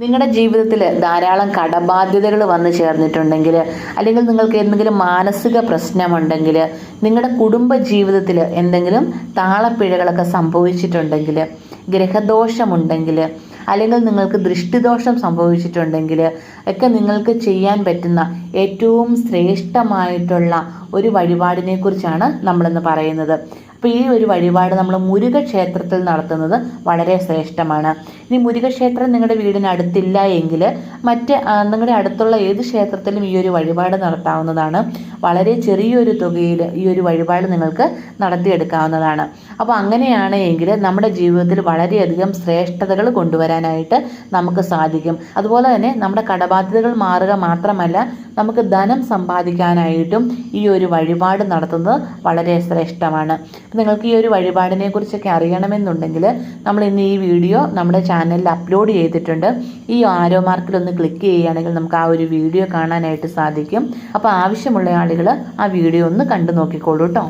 നിങ്ങളുടെ ജീവിതത്തിൽ ധാരാളം കടബാധ്യതകൾ വന്നു ചേർന്നിട്ടുണ്ടെങ്കിൽ അല്ലെങ്കിൽ നിങ്ങൾക്ക് എന്തെങ്കിലും മാനസിക പ്രശ്നമുണ്ടെങ്കിൽ നിങ്ങളുടെ കുടുംബ ജീവിതത്തിൽ എന്തെങ്കിലും താളപ്പിഴകളൊക്കെ സംഭവിച്ചിട്ടുണ്ടെങ്കിൽ ഗ്രഹദോഷമുണ്ടെങ്കിൽ അല്ലെങ്കിൽ നിങ്ങൾക്ക് ദൃഷ്ടിദോഷം സംഭവിച്ചിട്ടുണ്ടെങ്കിൽ ഒക്കെ നിങ്ങൾക്ക് ചെയ്യാൻ പറ്റുന്ന ഏറ്റവും ശ്രേഷ്ഠമായിട്ടുള്ള ഒരു വഴിപാടിനെക്കുറിച്ചാണ് നമ്മളിന്ന് പറയുന്നത്. അപ്പോൾ ഈ ഒരു വഴിപാട് നമ്മൾ മുരുക ക്ഷേത്രത്തിൽ നടത്തുന്നത് വളരെ ശ്രേഷ്ഠമാണ്. ഇനി മുരുക ക്ഷേത്രം നിങ്ങളുടെ വീടിന് അടുത്തില്ല എങ്കിൽ മറ്റ് നിങ്ങളുടെ അടുത്തുള്ള ഏത് ക്ഷേത്രത്തിലും ഈ ഒരു വഴിപാട് നടത്താവുന്നതാണ്. വളരെ ചെറിയൊരു തുകയിൽ ഈ ഒരു വഴിപാട് നിങ്ങൾക്ക് നടത്തിയെടുക്കാവുന്നതാണ്. അപ്പോൾ അങ്ങനെയാണ് എങ്കിൽ നമ്മുടെ ജീവിതത്തിൽ വളരെയധികം ശ്രേഷ്ഠതകൾ കൊണ്ടുവരാനായിട്ട് നമുക്ക് സാധിക്കും. അതുപോലെ തന്നെ നമ്മുടെ കടബാധ്യതകൾ മാറുക മാത്രമല്ല നമുക്ക് ധനം സമ്പാദിക്കാനായിട്ടും ഈ ഒരു വഴിപാട് നടത്തുന്നത് വളരെ ശ്രേഷ്ഠമാണ്. നിങ്ങൾക്ക് ഈ ഒരു വഴിപാടിനെ കുറിച്ചൊക്കെ അറിയണമെന്നുണ്ടെങ്കിൽ നമ്മൾ ഇന്ന് ഈ വീഡിയോ നമ്മുടെ ചാനലിൽ അപ്ലോഡ് ചെയ്തിട്ടുണ്ട്. ഈ ആരോ മാർക്കിൽ ഒന്ന് ക്ലിക്ക് ചെയ്യുകയാണെങ്കിൽ നമുക്ക് ആ ഒരു വീഡിയോ കാണാനായിട്ട് സാധിക്കും. അപ്പോൾ ആവശ്യമുള്ള ആളുകൾ ആ വീഡിയോ ഒന്ന് കണ്ടു നോക്കിക്കോളൂ കേട്ടോ.